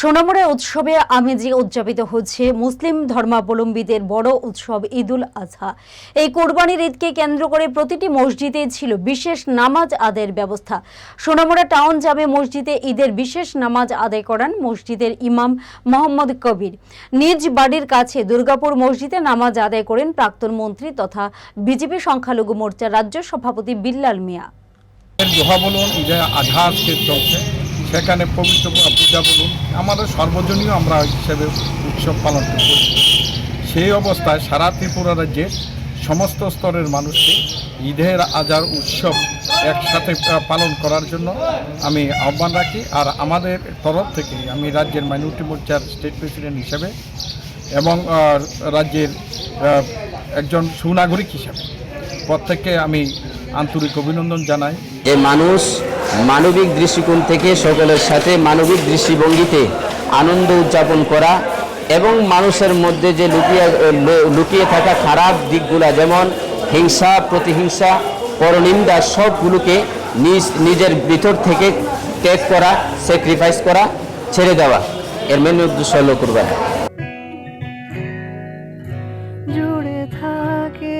সোনামুড়া উৎসবে আমেজি উদযাপিত হচ্ছে মুসলিম ধর্মাবলম্বীদের বড় উৎসব ঈদুল আজহা। এই কোরবানির ঈদকে কেন্দ্র করে প্রতিটি মসজিদে ছিল বিশেষ নামাজ আদায়ের ব্যবস্থা। সোনামুড়া টাউন জামে মসজিদে ঈদের বিশেষ নামাজ আদায় করান মসজিদের ইমাম মোহাম্মদ কবির। নিজ বাড়ির কাছে দুর্গাপুর মসজিদে নামাজ আদায় করেন প্রাক্তন মন্ত্রী তথা বিজেপি সংখ্যালঘু মোর্চার রাজ্য সভাপতি বিল্লাল মিয়া। সেখানে পবিত্র পূজা বলুন, আমাদের সর্বজনীয় আমরা হিসেবে উৎসব পালন করি সেই অবস্থায় সারা ত্রিপুরা রাজ্যে সমস্ত স্তরের মানুষকে ঈদের আজার উৎসব একসাথে পালন করার জন্য আমি আহ্বান রাখি। আর আমাদের তরফ থেকে আমি রাজ্যের মাইনরিটি মোর্চার স্টেট প্রেসিডেন্ট হিসেবে এবং রাজ্যের একজন সুনাগরিক হিসেবে প্রত্যেককে আমি আন্তরিক অভিনন্দন জানাই। যে মানুষ মানবিক দৃষ্টিকোণ থেকে সকলের সাথে মানবিক দৃষ্টিভঙ্গিতে আনন্দ উদযাপন করা এবং মানুষের মধ্যে যে লুকিয়ে লুকিয়ে থাকা খারাপ দিকগুলা যেমন হিংসা, প্রতিহিংসা, পরনিন্দা সবগুলোকে নিজ, নিজের ভিতর থেকে ত্যাগ করা স্যাক্রিফাইস করা, ছেড়ে দেওয়া। এর মেন উদ্দেশ্য হল কুরবানি। জুড়ে থাকে